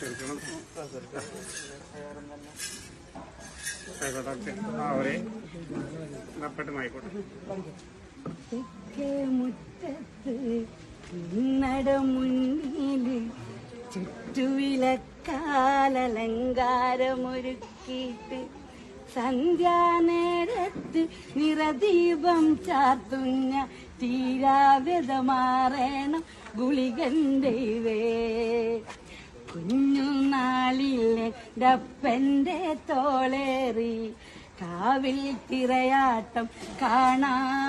ചെറുക്കണം ആയിക്കോട്ടെ ആ സന്ധ്യാനേരത്ത് നിറദീപം ചാർത്തുഞ്ഞ ഗുളികൻ ഗുളികണ്ടേ കുഞ്ഞുനാളിലെ ഡപ്പന്റെ തോളേറി കാവിൽ തിരയാട്ടം കാണാനൊരുങ്ങുമ്പോൾ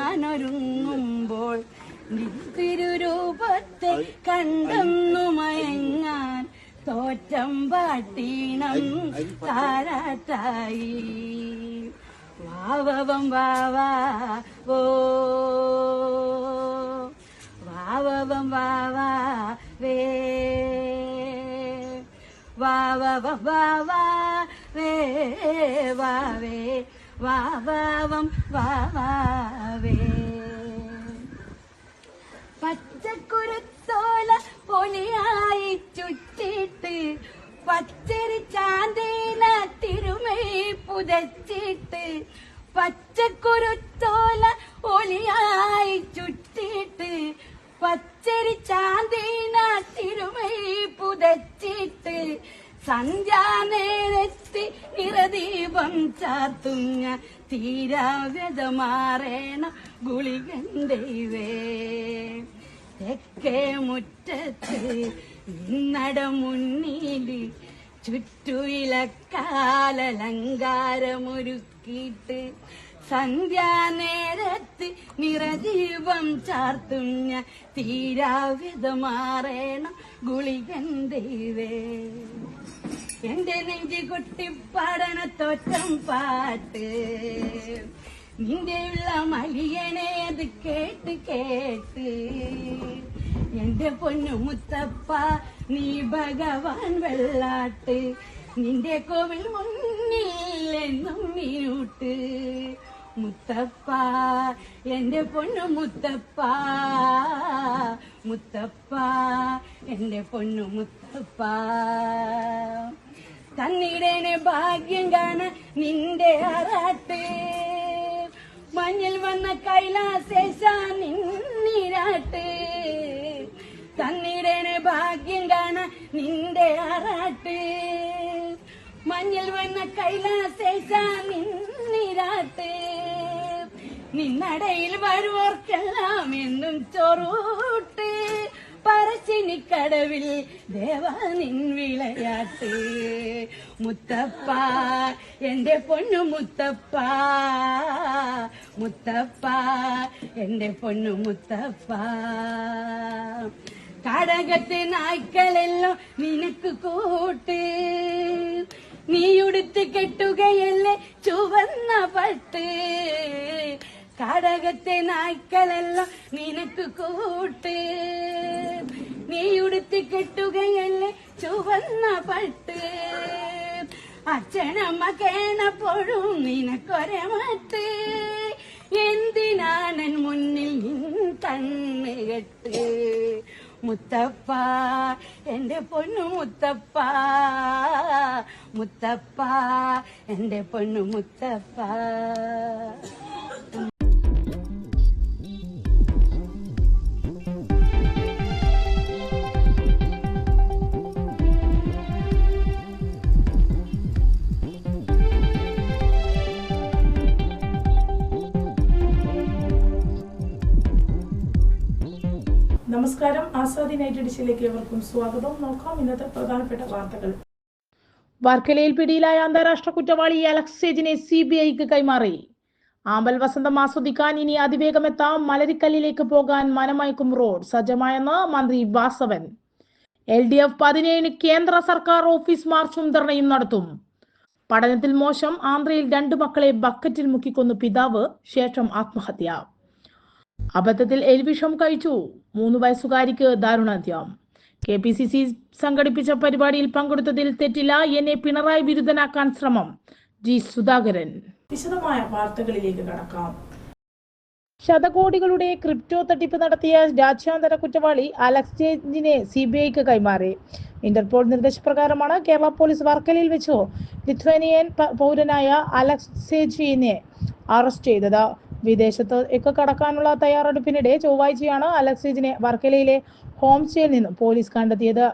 തിരുരൂപത്തെ കണ്ടെന്നു മയങ്ങാൻ തോറ്റം പാട്ടീണം താരാട്ടായി. വാവവം വാവാ ഓ വാവവം വാവാ വേ. വാവവ വാ വേ വാവേ വാ വാവാവേ പച്ചക്കുരുത്തോല പൊലിയായി ചുറ്റിട്ട് പച്ചരി ചാന്തീന തിരുമൈ പുതച്ചിട്ട് പച്ചക്കുരുത്തോല ഒലിയായി ചുറ്റിട്ട് പച്ചരി ചാന്തിനാട്ടിരുമൈ പുതച്ചിട്ട് സന്ധ്യാനേരത്ത് നിറദീപം ചാർത്തുങ്ങ തീരാവ്യതമാറേണ ഗുളികണ്ടൈവേ തെക്കേ മുറ്റത്ത് നട മുന്നിൽ ചുറ്റുവിലക്കാലലങ്കാരമൊരുക്കിയിട്ട് സന്ധ്യാനേരത്ത് നിറദീപം ചാർത്തുഞ്ഞ ഗുളികൻ ദൈവേ. എന്റെ നെഞ്ചി കൊട്ടിപ്പാടണ തോറ്റം പാട്ട്. നിന്റെ ഉള്ള മലിയനെ അത് കേട്ട് കേട്ട്. എന്റെ പൊന്നു മുത്തപ്പ നീ ഭഗവാൻ വെള്ളാട്ട്. നിന്റെ കോവിൽ മുന്നിൽ എന്നും മീനൂട്ട് മുത്തപ്പ എന്റെ പൊന്നു മുത്തപ്പ മുത്തപ്പ എന്റെ പൊന്നു മുത്തപ്പ. തന്നിടേനെ ഭാഗ്യം കാണാൻ നിന്റെ ആറാട്ട്. മഞ്ഞിൽ വന്ന കൈലാസേശ നിന്നിരാട്ട്. തന്നിടേനെ ഭാഗ്യം കാണാൻ നിന്റെ ആറാട്ട്. മഞ്ഞിൽ വന്ന കൈലാസേശ നിന്നടയിൽ വരുവോർക്കെല്ലാം എന്നും ചൊറൂട്ട്. പറശ്ശിനിക്കടവിൽ ദേവ നിൻ വിളയാട്ട്. മുത്തപ്പ എന്റെ പൊന്നു മുത്തപ്പ. മുത്തപ്പ എന്റെ പൊന്നു മുത്തപ്പ. കടകത്തെ നായ്ക്കളെല്ലാം നിനക്ക് കൂട്ട്. നീയുടുത്ത് കെട്ടുകയല്ലേ ചുവന്ന പട്ട്. കടകത്തെ നായ്ക്കളെല്ലാം നിനക്ക് കൂട്ട്. നീയുടുത്ത് കെട്ടുകയല്ലേ ചുവന്ന പട്ട്. അച്ഛനമ്മ കേണപ്പോഴും നിനക്കൊരെ മട്ട്. എന്തിനാണൻ മുന്നിൽ നിൻ കണ്ണുകെട്ട് മുത്തപ്പ എന്റെ പൊന്നു മുത്തപ്പ. മുത്തപ്പ എന്റെ പൊന്നു മുത്തപ്പ. നമസ്കാരം. ആസാദി നൈറ്റ് എഡിഷനിലേക്ക് ഏവർക്കും സ്വാഗതം. നോക്കാം ഇന്നത്തെ പ്രധാനപ്പെട്ട വാർത്തകൾ. വർക്കലയിൽ പിടിയിലായ അന്താരാഷ്ട്ര കുറ്റവാളി അലക്സേജിനെ സി ബി ഐക്ക് കൈമാറി. ആമ്പൽ വസന്തം ആസ്വദിക്കാൻ ഇനി അതിവേഗം എത്താം. മലരിക്കല്ലിലേക്ക് പോകാൻ മനമയക്കും റോഡ്. സജ്ജമായെന്ന് മന്ത്രി വാസവൻ. എൽ ഡി എഫ് പതിനേഴിന് കേന്ദ്ര സർക്കാർ ഓഫീസ് മാർച്ചും ധർണയും നടത്തും. പഠനത്തിൽ മോശം. ആന്ധ്രയിൽ രണ്ടു മക്കളെ ബക്കറ്റിൽ മുക്കിക്കൊന്നു പിതാവ്. ശേഷം ആത്മഹത്യ. അബദ്ധത്തിൽ എൽവിഷം കഴിച്ചു. മൂന്ന് വയസ്സുകാരിക്ക് ദാരുണാന്ത്യം. കെ പി സി സി സംഘടിപ്പിച്ച പരിപാടിയിൽ പങ്കെടുത്തതിൽ തെറ്റില്ല. എന്നെ പിണറായി വിരുദ്ധനാക്കാൻ ശ്രമം. ജി സുധാകരൻ. വിശദമായ വാർത്തകളിലേക്ക് കടക്കാം. ശതകോടികളുടെ ക്രിപ്റ്റോ തട്ടിപ്പ് നടത്തിയ രാജ്യാന്തര കുറ്റവാളി അലക്സ് ജേഞ്ചിനെ സി ബി ഐക്ക് കൈമാറി. ഇന്റർപോൾ നിർദ്ദേശപ്രകാരമാണ് കേരള പോലീസ് വർക്കലയിൽ വെച്ച് ലിത്വേനിയൻ പൗരനായ അലക്സ് സേജിനെ അറസ്റ്റ് ചെയ്തത്. വിദേശത്ത് ഒക്കെ കടക്കാനുള്ള തയ്യാറെടുപ്പിനിടെ ചൊവ്വാഴ്ചയാണ് അലക്സിജിനെ വർക്കലയിലെ ഹോം സ്റ്റേയിൽ നിന്നും പോലീസ് കണ്ടെത്തിയത്.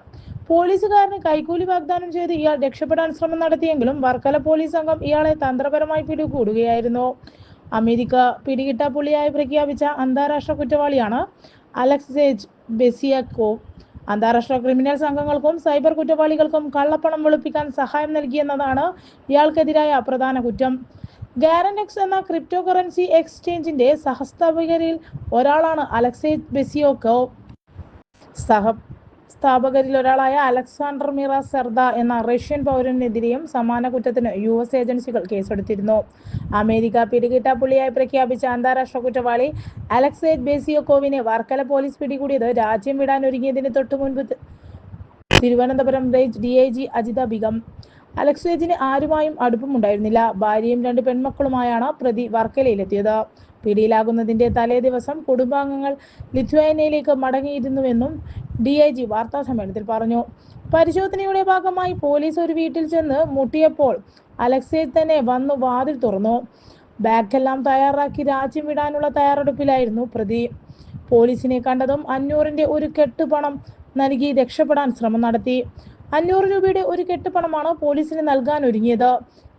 പോലീസുകാരന് കൈക്കൂലി വാഗ്ദാനം ചെയ്ത് ഇയാൾ രക്ഷപ്പെടാൻ ശ്രമം നടത്തിയെങ്കിലും വർക്കല പോലീസ് സംഘം ഇയാളെ തന്ത്രപരമായി പിടികൂടുകയായിരുന്നു. അമേരിക്ക പിടികിട്ട പുള്ളിയായി പ്രഖ്യാപിച്ച അന്താരാഷ്ട്ര കുറ്റവാളിയാണ് അലക്സേജ് ബെസിയക്കോ. അന്താരാഷ്ട്ര ക്രിമിനൽ സംഘങ്ങൾക്കും സൈബർ കുറ്റവാളികൾക്കും കള്ളപ്പണം വെളുപ്പിക്കാൻ സഹായം നൽകിയെന്നതാണ് ഇയാൾക്കെതിരായ പ്രധാന കുറ്റം. ഗാരനെക്സ് എന്ന ക്രിപ്റ്റോ കറൻസി എക്സ്ചേഞ്ചിന്റെ സഹസ്ഥാപകരിൽ ഒരാളാണ് അലക്സേ ബെസിയോക്കോ. സഹ സ്ഥാപകരിൽ ഒരാളായ അലക്സാണ്ടർ മിറ സെർദ എന്ന റഷ്യൻ പൗരനെതിരെയും സമാന കുറ്റത്തിന് യു എസ് ഏജൻസികൾ കേസെടുത്തിരുന്നു. അമേരിക്ക പിടികിട്ട പുള്ളിയായി പ്രഖ്യാപിച്ച അന്താരാഷ്ട്ര കുറ്റവാളി അലക്സേജ് ബേസിയോക്കോവിനെ വർക്കല പോലീസ് പിടികൂടിയത് രാജ്യം വിടാൻ ഒരുങ്ങിയതിന് തൊട്ടു മുൻപ് Thiruvananthapuram range D I G Ajitha Begum. അലക്സേജിന് ആരുമായും അടുപ്പമുണ്ടായിരുന്നില്ല ഭാര്യയും രണ്ട് പെൺമക്കളുമായാണ് പ്രതി വർക്കലയിലെത്തിയത്. പിടിയിലാകുന്നതിന്റെ തലേ ദിവസം കുടുംബാംഗങ്ങൾ ലിത്വാനിയയിലേക്ക് മടങ്ങിയിരുന്നുവെന്നും ഡി ഐ ജി വാർത്താ സമ്മേളനത്തിൽ പറഞ്ഞു. പരിശോധനയുടെ ഭാഗമായി പോലീസ് ഒരു വീട്ടിൽ ചെന്ന് മുട്ടിയപ്പോൾ അലക്സേജ് തന്നെ വന്നു വാതിൽ തുറന്നു. ബാഗെല്ലാം തയ്യാറാക്കി രാജ്യം വിടാനുള്ള തയ്യാറെടുപ്പിലായിരുന്നു പ്രതി. പോലീസിനെ കണ്ടതും അഞ്ഞൂറിന്റെ ഒരു കെട്ട് പണം നൽകി രക്ഷപ്പെടാൻ ശ്രമം നടത്തി. അഞ്ഞൂറ് രൂപയുടെ ഒരു കെട്ടുപണമാണ് പോലീസിന് നൽകാൻ ഒരുങ്ങിയത്.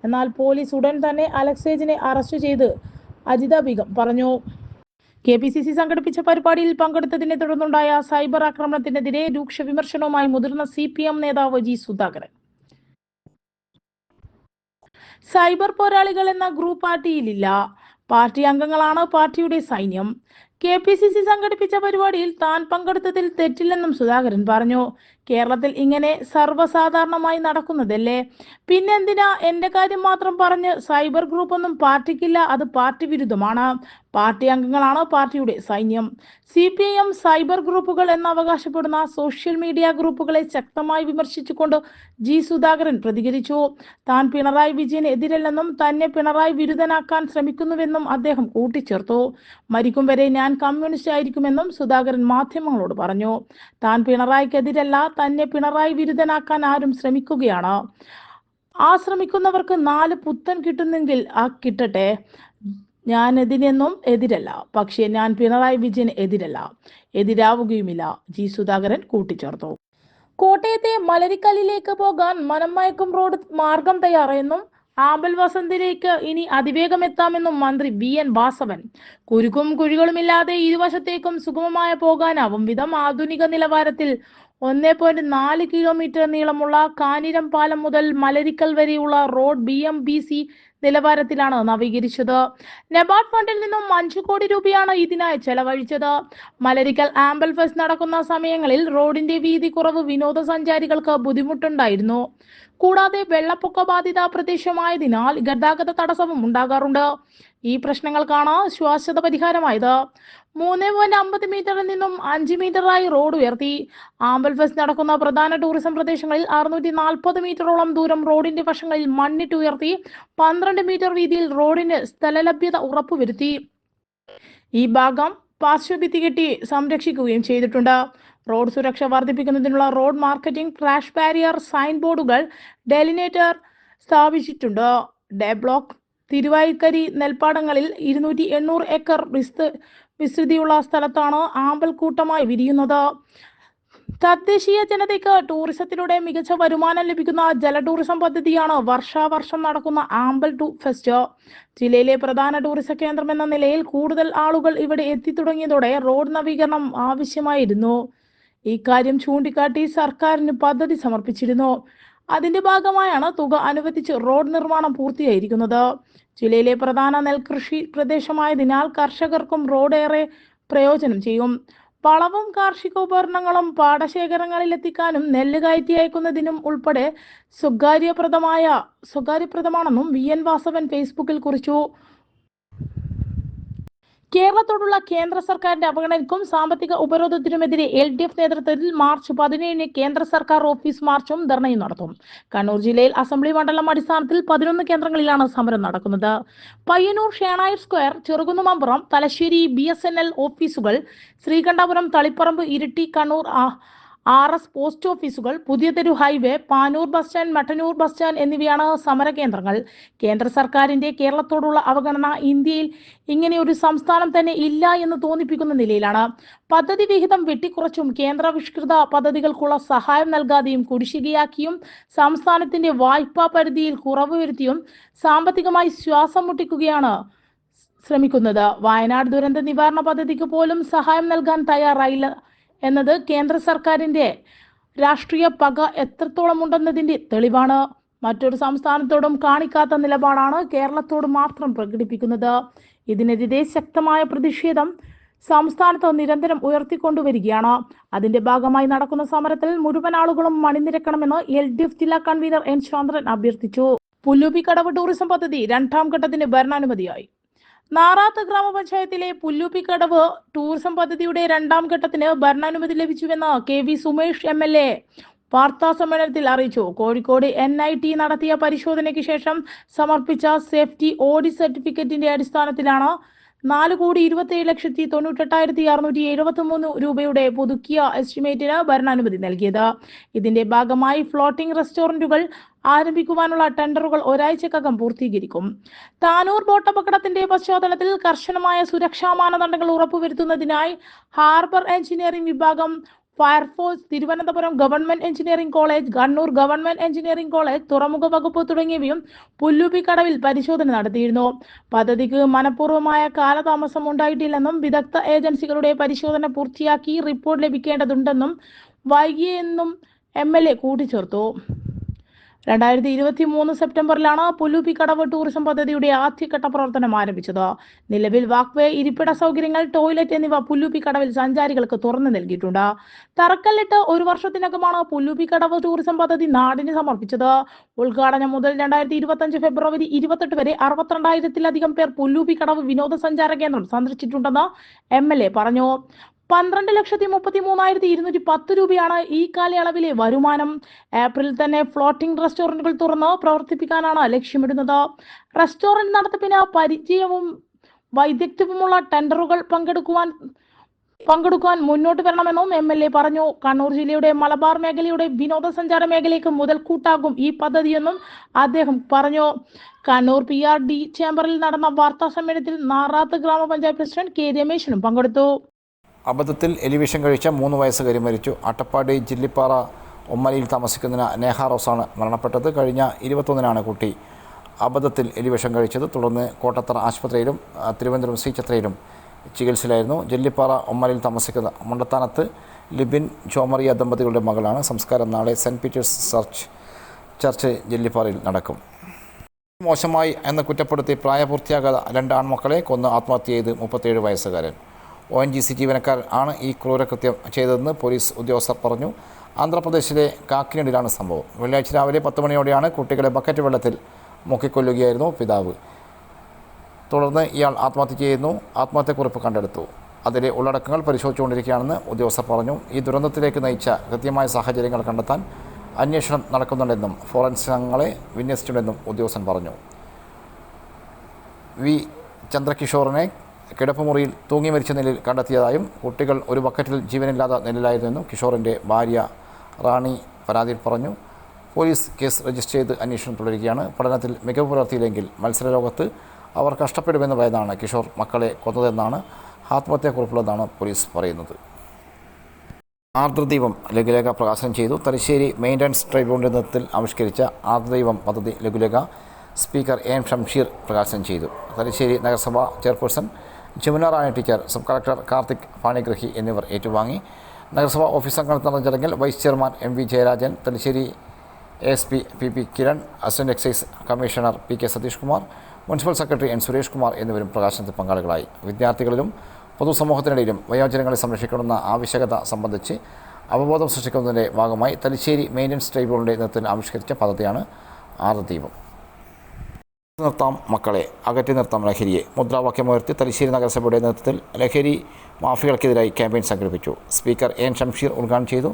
എന്നാൽ പോലീസ് ഉടൻ തന്നെ അലക്സേജിനെ അറസ്റ്റ് ചെയ്ത് അജിത ബീഗം പറഞ്ഞു. കെ പി സി സി സംഘടിപ്പിച്ച പരിപാടിയിൽ പങ്കെടുത്തതിനെ തുടർന്നുണ്ടായ സൈബർ ആക്രമണത്തിനെതിരെ രൂക്ഷ വിമർശനവുമായി മുതിർന്ന സി പി എം നേതാവ് ജി സുധാകരൻ. സൈബർ പോരാളികൾ എന്ന ഗ്രൂപ്പ് പാർട്ടിയിലില്ല. പാർട്ടി അംഗങ്ങളാണ് പാർട്ടിയുടെ സൈന്യം. കെ പി സി സി സംഘടിപ്പിച്ച പരിപാടിയിൽ താൻ പങ്കെടുത്തതിൽ തെറ്റില്ലെന്നും സുധാകരൻ പറഞ്ഞു. കേരളത്തിൽ ഇങ്ങനെ സർവസാധാരണമായി നടക്കുന്നതല്ലേ? പിന്നെന്തിനാ എന്റെ കാര്യം മാത്രം പറഞ്ഞ് സൈബർ ഗ്രൂപ്പ് ഒന്നും പാർട്ടിക്കില്ല അത് പാർട്ടി വിരുദ്ധമാണ്. പാർട്ടി അംഗങ്ങളാണ് പാർട്ടിയുടെ സൈന്യം? C P I M cyber ഗ്രൂപ്പുകൾ എന്ന് അവകാശപ്പെടുന്ന സോഷ്യൽ മീഡിയ ഗ്രൂപ്പുകളെ ശക്തമായി വിമർശിച്ചുകൊണ്ട് ജി സുധാകരൻ പ്രതികരിച്ചു. താൻ പിണറായി വിജയന് എതിരല്ലെന്നും തന്നെ പിണറായി വിരുദ്ധനാക്കാൻ ശ്രമിക്കുന്നുവെന്നും അദ്ദേഹം കൂട്ടിച്ചേർത്തു. മരിക്കും വരെ ഞാൻ കമ്മ്യൂണിസ്റ്റ് ആയിരിക്കുമെന്നും സുധാകരൻ മാധ്യമങ്ങളോട് പറഞ്ഞു. താൻ പിണറായിക്കെതിരല്ല തന്നെ പിണറായി വിരുദ്ധനാക്കാൻ ആരും ശ്രമിക്കുകയാണ്. ആ ശ്രമിക്കുന്നവർക്ക് നാല് പുത്തൻ കിട്ടുന്നെങ്കിൽ ആ കിട്ടട്ടെ. ഞാൻ എതിനെന്നും എതിരല്ല. പക്ഷേ ഞാൻ പിണറായി വിജയൻ എതിരല്ല. എതിരാവുകയുമില്ല. ജി സുധാകരൻ കൂട്ടിച്ചേർത്തു. കോട്ടയത്തെ മലരിക്കല്ലിലേക്ക് പോകാൻ മനംമയക്കും റോഡ് മാർഗം തയ്യാറെന്നും ആമ്പൽ വസന്തിലേക്ക് ഇനി അതിവേഗം എത്താമെന്നും മന്ത്രി വി എൻ വാസവൻ. കുരുക്കും കുഴികളുമില്ലാതെ ഇരുവശത്തേക്കും സുഗമമായ പോകാനാവും വിധം ആധുനിക നിലവാരത്തിൽ ഒന്നേ പോയിന്റ് നാല് കിലോമീറ്റർ നീളമുള്ള കാനിരം പാലം മുതൽ മലരിക്കൽ വരെയുള്ള road B M B C നിലവാരത്തിലാണ് നവീകരിച്ചത്. നബാർഡ് ഫണ്ടിൽ നിന്നും അഞ്ചു കോടി രൂപയാണ് ഇതിനായി ചെലവഴിച്ചത്. മലരിക്കൽ ആംബൽ ഫെസ്റ്റ് നടക്കുന്ന സമയങ്ങളിൽ റോഡിന്റെ വീതി കുറവ് വിനോദസഞ്ചാരികൾക്ക് ബുദ്ധിമുട്ടുണ്ടായിരുന്നു. കൂടാതെ വെള്ളപ്പൊക്ക ബാധിത പ്രദേശമായതിനാൽ ഗതാഗത തടസ്സവും ഉണ്ടാകാറുണ്ട്. ഈ പ്രശ്നങ്ങൾക്കാണ് ശ്വാശ്വത പരിഹാരമായത്. മൂന്ന് പോയിന്റ് അമ്പത് മീറ്ററിൽ നിന്നും അഞ്ച് മീറ്ററായി റോഡ് ഉയർത്തി. ആമ്പൽ ഫെസ്റ്റ് നടക്കുന്ന പ്രധാന ടൂറിസം പ്രദേശങ്ങളിൽ അറുന്നൂറ്റി നാൽപ്പത് മീറ്ററോളം ദൂരം റോഡിന്റെ വശങ്ങളിൽ മണ്ണിട്ട് ഉയർത്തി പന്ത്രണ്ട് മീറ്റർ വീതിയിൽ റോഡിന് സ്ഥലലഭ്യത ഉറപ്പുവരുത്തി. ഈ ഭാഗം പാർശ്വഭിത്തി കെട്ടി സംരക്ഷിക്കുകയും ചെയ്തിട്ടുണ്ട്. റോഡ് സുരക്ഷ വർദ്ധിപ്പിക്കുന്നതിനുള്ള road marketing crash barrier sign ബോർഡുകൾ ഡെലിനേറ്റർ സ്ഥാപിച്ചിട്ടുണ്ട്. ഡേ ബ്ലോക്ക് തിരുവായിക്കരി നെൽപ്പാടങ്ങളിൽ ഇരുന്നൂറ്റി എണ്ണൂറ് ഏക്കർ വിസ്ത വിസ്തൃതിയുള്ള സ്ഥലത്താണ് ആമ്പൽക്കൂട്ടമായി വിരിയുന്നത്. തദ്ദേശീയ ജനതയ്ക്ക് ടൂറിസത്തിലൂടെ മികച്ച വരുമാനം ലഭിക്കുന്ന ജല ടൂറിസം പദ്ധതിയാണ് വർഷാവർഷം നടക്കുന്ന ആമ്പൽ ടു ഫെസ്റ്റ്. ജില്ലയിലെ പ്രധാന ടൂറിസം കേന്ദ്രം എന്ന നിലയിൽ കൂടുതൽ ആളുകൾ ഇവിടെ എത്തിത്തുടങ്ങിയതോടെ റോഡ് നവീകരണം ആവശ്യമായിരുന്നു. ഇക്കാര്യം ചൂണ്ടിക്കാട്ടി സർക്കാരിന് പദ്ധതി സമർപ്പിച്ചിരുന്നു. അതിന്റെ ഭാഗമായാണ് തുക അനുവദിച്ച് റോഡ് നിർമ്മാണം പൂർത്തിയായിരിക്കുന്നത്. ജില്ലയിലെ പ്രധാന നെൽകൃഷി പ്രദേശമായതിനാൽ കർഷകർക്കും റോഡ് ഏറെ പ്രയോജനം ചെയ്യും. വളവും കാർഷികോപകരണങ്ങളും പാടശേഖരങ്ങളിൽ എത്തിക്കാനും നെല്ല് കയറ്റി അയക്കുന്നതിനും ഉൾപ്പെടെ സ്വകാര്യപ്രദമായ സ്വകാര്യപ്രദമാണെന്നും വി എൻ വാസവൻ ഫേസ്ബുക്കിൽ കുറിച്ചു. കേരളത്തോടുള്ള കേന്ദ്ര സർക്കാരിന്റെ അവഗണനയ്ക്കും സാമ്പത്തിക ഉപരോധത്തിനുമെതിരെ എൽ ഡി എഫ് നേതൃത്വത്തിൽ മാർച്ച് പതിനേഴിന് കേന്ദ്ര സർക്കാർ ഓഫീസ് മാർച്ചും ധർണയും നടത്തും. കണ്ണൂർ ജില്ലയിൽ അസംബ്ലി മണ്ഡലം അടിസ്ഥാനത്തിൽ പതിനൊന്ന് കേന്ദ്രങ്ങളിലാണ് സമരം നടക്കുന്നത്. പയ്യന്നൂർ ഷേണായർ സ്ക്വയർ ചെറുകുന്നുമമ്പുറം തലശ്ശേരി ബി ഓഫീസുകൾ Sreekandapuram Taliparamba Iritty Kannur R S post ഓഫീസുകൾ പുതിയ തെരു highway Panoor bus stand Mattannur bus stand എന്നിവയാണ് സമരകേന്ദ്രങ്ങൾ കേന്ദ്ര സർക്കാരിന്റെ കേരളത്തോടുള്ള അവഗണന ഇന്ത്യയിൽ ഇങ്ങനെ ഒരു സംസ്ഥാനം തന്നെ ഇല്ല എന്ന് തോന്നിപ്പിക്കുന്ന നിലയിലാണ്. പദ്ധതി വിഹിതം വെട്ടിക്കുറച്ചും കേന്ദ്രാവിഷ്കൃത പദ്ധതികൾക്കുള്ള സഹായം നൽകാതെയും കുടിശ്ശികയാക്കിയും സംസ്ഥാനത്തിന്റെ വായ്പാ പരിധിയിൽ കുറവ് വരുത്തിയും സാമ്പത്തികമായി ശ്വാസം മുട്ടിക്കുകയാണ് ശ്രമിക്കുന്നത്. വയനാട് ദുരന്ത നിവാരണ പദ്ധതിക്ക് പോലും സഹായം നൽകാൻ തയ്യാറായില്ല എന്നത് കേന്ദ്ര സർക്കാരിന്റെ രാഷ്ട്രീയ പക എത്രത്തോളം ഉണ്ടെന്നതിന്റെ തെളിവാണ്. മറ്റൊരു സംസ്ഥാനത്തോടും കാണിക്കാത്ത നിലപാടാണ് കേരളത്തോട് മാത്രം പ്രകടിപ്പിക്കുന്നത്. ഇതിനെതിരെ ശക്തമായ പ്രതിഷേധം സംസ്ഥാനത്ത് നിരന്തരം ഉയർത്തിക്കൊണ്ടുവരികയാണ്. അതിന്റെ ഭാഗമായി നടക്കുന്ന സമരത്തിൽ മുഴുവൻ ആളുകളും മണിനിരക്കണമെന്ന് എൽ ഡി എഫ് ജില്ലാ കൺവീനർ എൻ ചന്ദ്രൻ അഭ്യർത്ഥിച്ചു. പുല്ലൂപ്പിക്കടവ് ടൂറിസം പദ്ധതി രണ്ടാം ഘട്ടത്തിന് ഭരണാനുമതിയായി. നാറാത്ത് ഗ്രാമപഞ്ചായത്തിലെ പുല്ലൂപ്പിക്കടവ് ടൂറിസം പദ്ധതിയുടെ രണ്ടാം ഘട്ടത്തിന് ഭരണാനുമതി ലഭിച്ചുവെന്ന് K V Sumesh M L A വാർത്താ സമ്മേളനത്തിൽ അറിയിച്ചു. കോഴിക്കോട് എൻ ഐ ടി നടത്തിയ പരിശോധനയ്ക്ക് ശേഷം സമർപ്പിച്ച സേഫ്റ്റി ഓഡിറ്റ് സർട്ടിഫിക്കറ്റിന്റെ അടിസ്ഥാനത്തിലാണ് നാല് കോടി ഇരുപത്തിയേഴ് ലക്ഷത്തി തൊണ്ണൂറ്റെട്ടായിരത്തി അറുന്നൂറ്റി എഴുപത്തി മൂന്ന് രൂപയുടെ പുതുക്കിയ എസ്റ്റിമേറ്റിന് ഭരണാനുമതി നൽകിയത്. ഇതിന്റെ ഭാഗമായി ഫ്ലോട്ടിംഗ് റെസ്റ്റോറന്റുകൾ ആരംഭിക്കുവാനുള്ള ടെൻഡറുകൾ ഒരാഴ്ചക്കകം പൂർത്തീകരിക്കും. താനൂർ ബോട്ട് അപകടത്തിന്റെ പശ്ചാത്തലത്തിൽ കർശനമായ സുരക്ഷാ മാനദണ്ഡങ്ങൾ ഉറപ്പുവരുത്തുന്നതിനായി ഹാർബർ എഞ്ചിനീയറിംഗ് വിഭാഗം fire force Thiruvananthapuram government engineering college Kannur government engineering college തുറമുഖ വകുപ്പ് തുടങ്ങിയവയും പുല്ലുപ്പിക്കടവിൽ പരിശോധന നടത്തിയിരുന്നു. പദ്ധതിക്ക് മനഃപൂർവമായ കാലതാമസം ഉണ്ടായിട്ടില്ലെന്നും വിദഗ്ധ ഏജൻസികളുടെ പരിശോധന പൂർത്തിയാക്കി റിപ്പോർട്ട് ലഭിക്കേണ്ടതുണ്ടെന്നും വൈകിയെന്നും എം എൽ എ കൂട്ടിച്ചേർത്തു. രണ്ടായിരത്തി ഇരുപത്തി മൂന്ന് സെപ്റ്റംബറിലാണ് പുല്ലൂപ്പിക്കടവ് ടൂറിസം പദ്ധതിയുടെ ആദ്യഘട്ട പ്രവർത്തനം ആരംഭിച്ചത്. നിലവിൽ വാക്വേ ഇരിപ്പിട സൗകര്യങ്ങൾ ടോയ്ലറ്റ് എന്നിവ പുല്ലൂപ്പിക്കടവിൽ സഞ്ചാരികൾക്ക് തുറന്നു നൽകിയിട്ടുണ്ട്. തറക്കല്ലിട്ട് ഒരു വർഷത്തിനകമാണ് പുല്ലൂപ്പിക്കടവ് ടൂറിസം പദ്ധതി നാടിന് സമർപ്പിച്ചത്. ഉദ്ഘാടനം മുതൽ രണ്ടായിരത്തി ഇരുപത്തി അഞ്ച് ഫെബ്രുവരി ഇരുപത്തെട്ട് വരെ അറുപത്തിരണ്ടായിരത്തിലധികം പേർ പുല്ലൂപ്പിക്കടവ് വിനോദസഞ്ചാര കേന്ദ്രം സന്ദർശിച്ചിട്ടുണ്ടെന്ന് എം എൽ എ പറഞ്ഞു. പന്ത്രണ്ട് ലക്ഷത്തി മുപ്പത്തി മൂന്നായിരത്തി ഇരുന്നൂറ്റി പത്ത് രൂപയാണ് ഈ കാലയളവിലെ വരുമാനം. ഏപ്രിൽ തന്നെ ഫ്ലോട്ടിംഗ് റെസ്റ്റോറന്റുകൾ തുറന്ന് പ്രവർത്തിപ്പിക്കാനാണ് ലക്ഷ്യമിടുന്നത്. റെസ്റ്റോറന്റ് നടത്തിപ്പിന് പരിചയവും വൈദഗ്ധ്യവുമുള്ള ടെൻഡറുകൾ പങ്കെടുക്കുവാൻ പങ്കെടുക്കാൻ മുന്നോട്ട് വരണമെന്നും എം എൽ എ പറഞ്ഞു. കണ്ണൂർ ജില്ലയുടെ മലബാർ മേഖലയുടെ വിനോദസഞ്ചാര മേഖലയ്ക്ക് മുതൽക്കൂട്ടാകും ഈ പദ്ധതിയെന്നും അദ്ദേഹം പറഞ്ഞു. കണ്ണൂർ പി ആർ ഡി ചേംബറിൽ നടന്ന വാർത്താ സമ്മേളനത്തിൽ നാറാത്ത് ഗ്രാമപഞ്ചായത്ത് പ്രസിഡന്റ് കെ രമേശനും പങ്കെടുത്തു. അബദ്ധത്തിൽ എലിവിഷൻ കഴിച്ച മൂന്ന് വയസ്സുകാരി മരിച്ചു. അട്ടപ്പാടി ജില്ലിപ്പാറ ഒമ്മലയിൽ താമസിക്കുന്ന നേഹ റോസാണ് മരണപ്പെട്ടത്. കഴിഞ്ഞ ഇരുപത്തൊന്നിനാണ് കുട്ടി അബദ്ധത്തിൽ എലിവിഷം കഴിച്ചത്. തുടർന്ന് കോട്ടത്തറ ആശുപത്രിയിലും തിരുവനന്തപുരം സി ചത്രയിലും ചികിത്സയിലായിരുന്നു. ജെല്ലിപ്പാറ ഒമ്മലിൽ താമസിക്കുന്ന മുണ്ടത്താനത്ത് ലിബിൻ ജോമറിയ ദമ്പതികളുടെ മകളാണ്. സംസ്കാരം നാളെ സെന്റ് പീറ്റേഴ്സ് സർച്ച് ചർച്ച് ജെല്ലിപ്പാറയിൽ നടക്കും. മോശമായി എന്ന് കുറ്റപ്പെടുത്തി പ്രായപൂർത്തിയാകാതെ രണ്ട് ആൺമക്കളെ കൊന്ന് ആത്മഹത്യ ചെയ്ത് മുപ്പത്തേഴ് വയസ്സുകാരൻ. ഒ എൻ ജി സി ജീവനക്കാർ ആണ് ഈ ക്രൂരകൃത്യം ചെയ്തതെന്ന് പോലീസ് ഉദ്യോഗസ്ഥർ പറഞ്ഞു. ആന്ധ്രാപ്രദേശിലെ കാക്കിനടിയിലാണ് സംഭവം. വെള്ളിയാഴ്ച രാവിലെ പത്ത് മണിയോടെയാണ് കുട്ടികളെ ബക്കറ്റ് വെള്ളത്തിൽ മുക്കിക്കൊല്ലുകയായിരുന്നു പിതാവ്. തുടർന്ന് ഇയാൾ ആത്മഹത്യ ചെയ്യുന്നു. ആത്മഹത്യക്കുറിപ്പ് കണ്ടെടുത്തു. അതിലെ ഉള്ളടക്കങ്ങൾ പരിശോധിച്ചുകൊണ്ടിരിക്കുകയാണെന്ന് ഉദ്യോഗസ്ഥർ പറഞ്ഞു. ഈ ദുരന്തത്തിലേക്ക് നയിച്ച കൃത്യമായ സാഹചര്യങ്ങൾ കണ്ടെത്താൻ അന്വേഷണം നടക്കുന്നുണ്ടെന്നും ഫോറൻസിക് വിന്യസിച്ചിട്ടുണ്ടെന്നും ഉദ്യോഗസ്ഥൻ പറഞ്ഞു. വി. ചന്ദ്രകിഷോറിനെ കിടപ്പുമുറിയിൽ തൂങ്ങി മരിച്ച നിലയിൽ കണ്ടെത്തിയതായും കുട്ടികൾ ഒരു ബക്കറ്റിൽ ജീവനില്ലാത്ത നിലയിലായിരുന്നെന്നും കിഷോറിന്റെ ഭാര്യ റാണി പരാതിയിൽ പറഞ്ഞു. പോലീസ് കേസ് രജിസ്റ്റർ ചെയ്ത് അന്വേഷണം തുടരുകയാണ്. പഠനത്തിൽ മികവ് പുലർത്തിയില്ലെങ്കിൽ മത്സരലോകത്ത് അവർ കഷ്ടപ്പെടുമെന്ന് ഭയന്നാണ് കിഷോർ മക്കളെ കൊന്നതെന്നാണ് ആത്മഹത്യാക്കുറിപ്പുള്ളതെന്നാണ് പോലീസ് പറയുന്നത്. ആർദ്രദീപം ലഘുലേഖ പ്രകാശനം ചെയ്തു. തലശ്ശേരി മെയിന്റനൻസ് ട്രൈബ്യൂണലിന്റെ നേതൃത്വത്തിൽ ആവിഷ്കരിച്ച ആർദ്രദീപം പദ്ധതി ലഘുലേഖ സ്പീക്കർ എം ഷംഷീർ പ്രകാശനം ചെയ്തു. തലശ്ശേരി നഗരസഭ chairperson Jamuna teacher sub collector Karthik Panigrahi എന്നിവർ ഏറ്റുവാങ്ങി. നഗരസഭാ ഓഫീസ് സംഘടന നടന്ന ചടങ്ങിൽ vice chairman M V Jayarajan Thalassery S P P P Kiran assistant excise commissioner P K Satheesh Kumar municipal secretary N Suresh Kumar എന്നിവരും പ്രകാശനത്തിൽ പങ്കാളികളായി. വിദ്യാർത്ഥികളിലും പൊതുസമൂഹത്തിനിടയിലും വയോജനങ്ങളെ സംരക്ഷിക്കണമെന്ന ആവശ്യകത സംബന്ധിച്ച് അവബോധം സൃഷ്ടിക്കുന്നതിന്റെ ഭാഗമായി തലശ്ശേരി മെയിന്റനൻസ് ട്രൈബ്യൂണലിന്റെ നേതൃത്വത്തിൽ ആവിഷ്കരിച്ച പദ്ധതിയാണ് ആർദ്ദീപം നിർത്താം മക്കളെ. അകറ്റി നിർത്താം ലഹരിയെ. മുദ്രാവാക്യമുയർത്തി തലശ്ശേരി നഗരസഭയുടെ നേതൃത്വത്തിൽ ലഹരി മാഫികൾക്കെതിരായി ക്യാമ്പയിൻ സംഘടിപ്പിച്ചു. സ്പീക്കർ എൻ ഷംഷീർ ഉദ്ഘാടനം ചെയ്തു.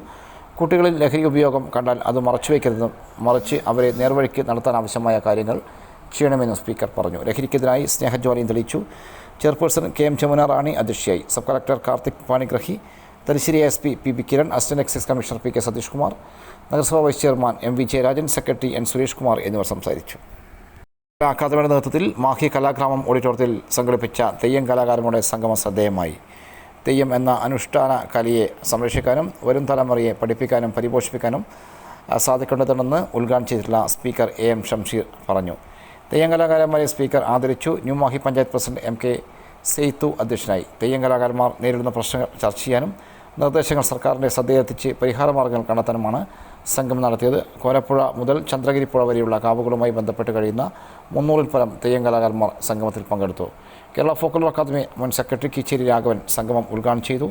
കുട്ടികളിൽ ലഹരി ഉപയോഗം കണ്ടാൽ അത് മറച്ചു മറച്ചുവെക്കരുതെന്നും മറിച്ച് അവരെ നേർവഴിക്ക് നടത്താൻ ആവശ്യമായ കാര്യങ്ങൾ ചെയ്യണമെന്നും സ്പീക്കർ പറഞ്ഞു. ലഹരിക്കെതിരായി സ്നേഹജ്വാലയും തെളിയിച്ചു. Chairperson K M Jamuna Rani അധ്യക്ഷയായി. Sub collector Karthik Panigrahi. Thalassery S P P B Kiran assistant excise commissioner P K Satheesh Kumar നഗരസഭാ vice chairman M V Jayarajan secretary N Suresh Kumar എന്നിവർ സംസാരിച്ചു. അക്കാദമിയുടെ നേതൃത്വത്തിൽ മാഹി കലാഗ്രാമം ഓഡിറ്റോറിയത്തിൽ സംഘടിപ്പിച്ച തെയ്യം കലാകാരന്മാരുടെ സംഗമ ശ്രദ്ധേയമായി. തെയ്യം എന്ന അനുഷ്ഠാന കലയെ സംരക്ഷിക്കാനും വരും തലമുറയെ പഠിപ്പിക്കാനും പരിപോഷിപ്പിക്കാനും സാധിക്കേണ്ടതുണ്ടെന്ന് ഉദ്ഘാടനം ചെയ്തിട്ടുള്ള സ്പീക്കർ എ എം ഷംഷീർ പറഞ്ഞു. തെയ്യം കലാകാരന്മാരെ സ്പീക്കർ ആദരിച്ചു. New Mahe panchayat president M K Seithu അധ്യക്ഷനായി. തെയ്യം കലാകാരന്മാർ നേരിടുന്ന പ്രശ്നങ്ങൾ ചർച്ച ചെയ്യാനും നിർദ്ദേശങ്ങൾ സർക്കാരിന്റെ ശ്രദ്ധയെത്തിച്ച് പരിഹാര മാർഗങ്ങൾ കണ്ടെത്താനുമാണ് സംഘം നടത്തിയത്. കോരപ്പുഴ മുതൽ ചന്ദ്രഗിരിപ്പുഴ വരെയുള്ള കാവുകളുമായി ബന്ധപ്പെട്ട് കഴിയുന്ന മുന്നൂറിൽ പരം തെയ്യം കലാകാരന്മാർ സംഗമത്തിൽ പങ്കെടുത്തു. കേരള ഫോക്കലർ അക്കാദമി മുൻ സെക്രട്ടറി കിച്ചേരി രാഘവൻ സംഗമം ഉദ്ഘാടനം ചെയ്തു.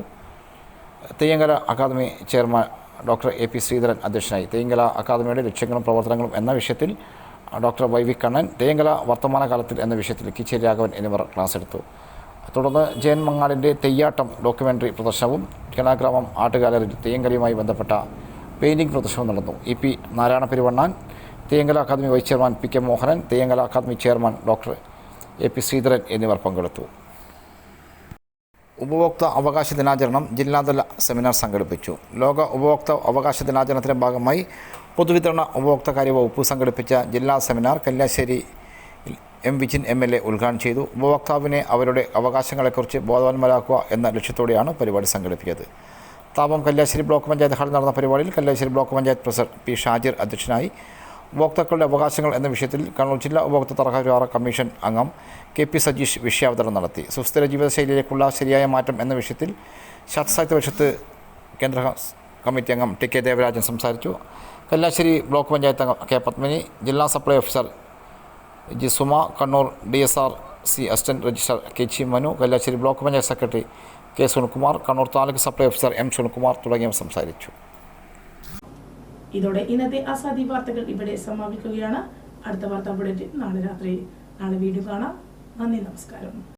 Theyyamkala academy chairman doctor A P Sreedharan അധ്യക്ഷനായി. തെയ്യങ്കല അക്കാദമിയുടെ ലക്ഷ്യങ്ങളും പ്രവർത്തനങ്ങളും എന്ന വിഷയത്തിൽ doctor Y V Kannan Theyyamkala വർത്തമാനകാലത്തിൽ എന്ന വിഷയത്തിൽ കിച്ചേരി രാഘവൻ എന്നിവർ ക്ലാസ് എടുത്തു. തുടർന്ന് ജയൻ മങ്ങാടിന്റെ തെയ്യാട്ടം ഡോക്യുമെന്ററി പ്രദർശനവും കലാഗ്രാമം ആർട്ട് ഗാലറിയിൽ തെയ്യങ്കലയുമായി ബന്ധപ്പെട്ട പെയിന്റിംഗ് പ്രദർശനവും നടന്നു. E P Narayana Peruvannan Theyyamkala academy vice chairman P K Mohanan Theyyamkala academy chairman doctor A P Sreedharan എന്നിവർ പങ്കെടുത്തു. ഉപഭോക്തൃ അവകാശ ദിനാചരണം ജില്ലാതല സെമിനാർ സംഘടിപ്പിച്ചു. ലോക ഉപഭോക്തൃ അവകാശ ദിനാചരണത്തിന്റെ ഭാഗമായി പൊതുവിതരണ ഉപഭോക്തൃകാര്യ വകുപ്പ് സംഘടിപ്പിച്ച ജില്ലാ seminar Kalliasseri M Vijin M L A ഉദ്ഘാടനം ചെയ്തു. ഉപഭോക്താവിനെ അവരുടെ അവകാശങ്ങളെക്കുറിച്ച് ബോധവാന്മാരാക്കുക എന്ന ലക്ഷ്യത്തോടെയാണ് പരിപാടി സംഘടിപ്പിച്ചത് താപം കല്യാശ്ശേരി ബ്ലോക്ക് പഞ്ചായത്ത് ഹാളിൽ നടന്ന പരിപാടിയിൽ Kalliasseri block panchayat president P Shajir അധ്യക്ഷനായി. ഉപഭോക്താക്കളുടെ അവകാശങ്ങൾ എന്ന വിഷയത്തിൽ കണ്ണൂർ ജില്ലാ ഉപഭോക്തൃ തകരാറ് കമ്മീഷൻ അംഗം കെ പി സജീഷ് വിഷയാവതരണം നടത്തി. സുസ്ഥിര ജീവിതശൈലിയിലേക്കുള്ള ശരിയായ മാറ്റം എന്ന വിഷയത്തിൽ ശാസ്ത്രസാഹിത്യ പരിഷത്ത് കേന്ദ്ര കമ്മിറ്റി അംഗം ടി കെ ദേവരാജൻ സംസാരിച്ചു. കല്ലാശ്ശേരി ബ്ലോക്ക് പഞ്ചായത്ത് അംഗം കെ പത്മിനി ജില്ലാ supply officer G Suma Kannur D S R C assistant registrar K ചി Manu Kalliasseri block panchayat secretary K Sunilkumar Kannur taluk supply officer M Sunilkumar തുടങ്ങിയവർ സംസാരിച്ചു. ഇതോടെ ഇന്നത്തെ അസാദി വാർത്തകൾ ഇവിടെ സമാപിക്കുകയാണ്. അടുത്ത വാർത്താ ബുള്ളറ്റിൻ നാളെ രാത്രി. നാളെ വീണ്ടും കാണാം. നന്ദി നമസ്കാരം.